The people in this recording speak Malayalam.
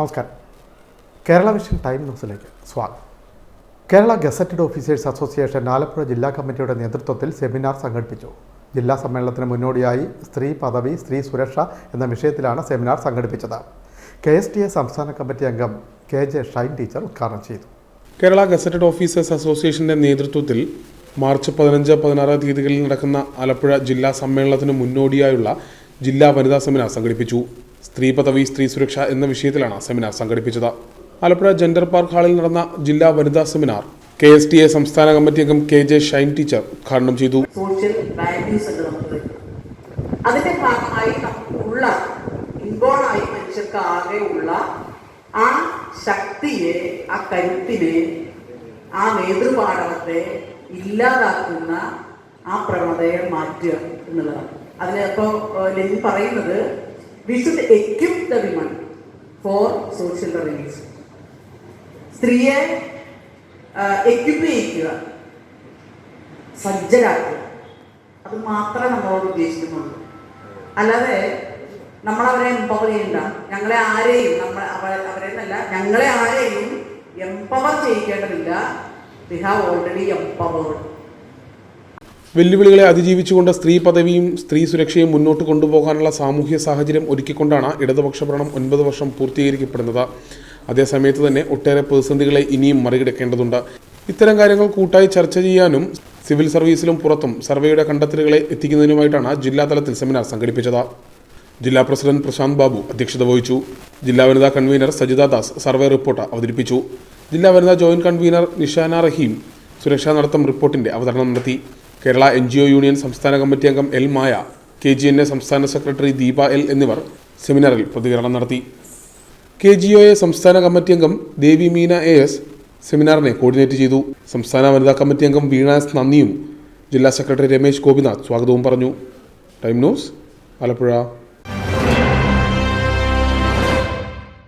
നമസ്കാരം. കേരള വിഷൻ ടൈം ന്യൂസിലേക്ക് സ്വാഗതം. Kerala gazetted officers association Alappuzha ജില്ലാ കമ്മിറ്റിയുടെ നേതൃത്വത്തിൽ സെമിനാർ സംഘടിപ്പിച്ചു. ജില്ലാ സമ്മേളനത്തിന് മുന്നോടിയായി സ്ത്രീ പദവി സ്ത്രീ സുരക്ഷ എന്ന വിഷയത്തിലാണ് സെമിനാർ സംഘടിപ്പിച്ചത്. കെ എസ് ടി എ സംസ്ഥാന കമ്മിറ്റി അംഗം കെ ജെ ഷൈൻ ടീച്ചർ ഉദ്ഘാടനം ചെയ്തു. കേരള ഗസറ്റഡ് ഓഫീസേഴ്സ് അസോസിയേഷന്റെ നേതൃത്വത്തിൽ മാർച്ച് പതിനഞ്ച് പതിനാറ് തീയതികളിൽ നടക്കുന്ന ആലപ്പുഴ ജില്ലാ സമ്മേളനത്തിന് മുന്നോടിയായുള്ള ജില്ലാ വനിതാ സെമിനാർ സംഘടിപ്പിച്ചു. സ്ത്രീ പദവി സ്ത്രീ സുരക്ഷ എന്ന വിഷയത്തിലാണ് സെമിനാർ സംഘടിപ്പിച്ചത്. ആലപ്പുഴ ജെൻഡർ പാർക്ക് ഹാളിൽ നടന്ന ജില്ലാ വനിതാ seminar K S T A സംസ്ഥാന കമ്മിറ്റി അംഗം കെ ജെ ഷൈൻ ടീച്ചർ ഉദ്ഘാടനം ചെയ്തു. സോഷ്യൽ വാല്യൂസ് അതിന്റെ ഭാഗമായി നമുക്കുള്ള ഇൻബോൺ ആയി മനുഷ്യർക്ക് ആകെ ഉള്ള ആ ശക്തിയെ ആ കരുത്തിനെ ആ നേതൃപാടവത്തെ ഇല്ലാതാക്കുന്ന ആ പ്രവണതയെ മാറ്റുക എന്നുള്ളതാണ്. അതിലിപ്പോ ലെനിൻ പറയുന്നത് we should equip the women for social release സ്ത്രീയെ എക്യുപ്പ് ചെയ്യിക്കുക. സജ്ജരാക്കുക. അത് മാത്രമേ നമ്മളോട് ഉദ്ദേശിക്കുന്നുള്ളൂ. അല്ലാതെ നമ്മളവരെ എംപവർ ചെയ്യണ്ട. ഞങ്ങളെ ആരെയും നമ്മൾ അവ- അവരെ എന്നല്ല ഞങ്ങളെ ആരെയും എംപവർ ചെയ്യിക്കേണ്ടതില്ല. വി ഹാവ് ഓൾറെഡി എംപവേർഡ് വെല്ലുവിളികളെ അതിജീവിച്ചുകൊണ്ട് സ്ത്രീ പദവിയും സ്ത്രീ സുരക്ഷയും മുന്നോട്ട് കൊണ്ടുപോകാനുള്ള സാമൂഹ്യ സാഹചര്യം ഒരുക്കിക്കൊണ്ടാണ് ഇടതുപക്ഷ ഭരണം ഒൻപത് വർഷം പൂർത്തീകരിക്കപ്പെടുന്നത്. അതേസമയത്ത് തന്നെ ഒട്ടേറെ പ്രതിസന്ധികളെ ഇനിയും മറികടക്കേണ്ടതുണ്ട്. ഇത്തരം കാര്യങ്ങൾ കൂട്ടായി ചർച്ച ചെയ്യാനും സിവിൽ സർവീസിലും പുറത്തും സർവേയുടെ കണ്ടെത്തലുകളെ എത്തിക്കുന്നതിനുമായിട്ടാണ് ജില്ലാതലത്തിൽ സെമിനാർ സംഘടിപ്പിച്ചത്. ജില്ലാ പ്രസിഡന്റ് പ്രശാന്ത് ബാബു അധ്യക്ഷത വഹിച്ചു. ജില്ലാ വനിതാ convener Sajitha Das survey report അവതരിപ്പിച്ചു. ജില്ലാ വനിതാ ജോയിന്റ് കൺവീനർ നിഷാന റഹീം സുരക്ഷാ നടത്തം റിപ്പോർട്ടിന്റെ അവതരണം നടത്തി. Kerala N G O union സംസ്ഥാന കമ്മിറ്റി അംഗം L Maya K G N A സംസ്ഥാന സെക്രട്ടറി ദീപ എൽ എന്നിവർ സെമിനാറിൽ പ്രതികരണം നടത്തി. കെ ജി ഒ എ സംസ്ഥാന കമ്മിറ്റി അംഗം ദേവി മീന എ എസ് സെമിനാറിനെ കോർഡിനേറ്റ് ചെയ്തു. സംസ്ഥാന വനിതാ കമ്മിറ്റി അംഗം വീണ എസ് നന്ദിയും ജില്ലാ സെക്രട്ടറി രമേശ് ഗോപിനാഥ് സ്വാഗതവും പറഞ്ഞു. Time news Alappuzha.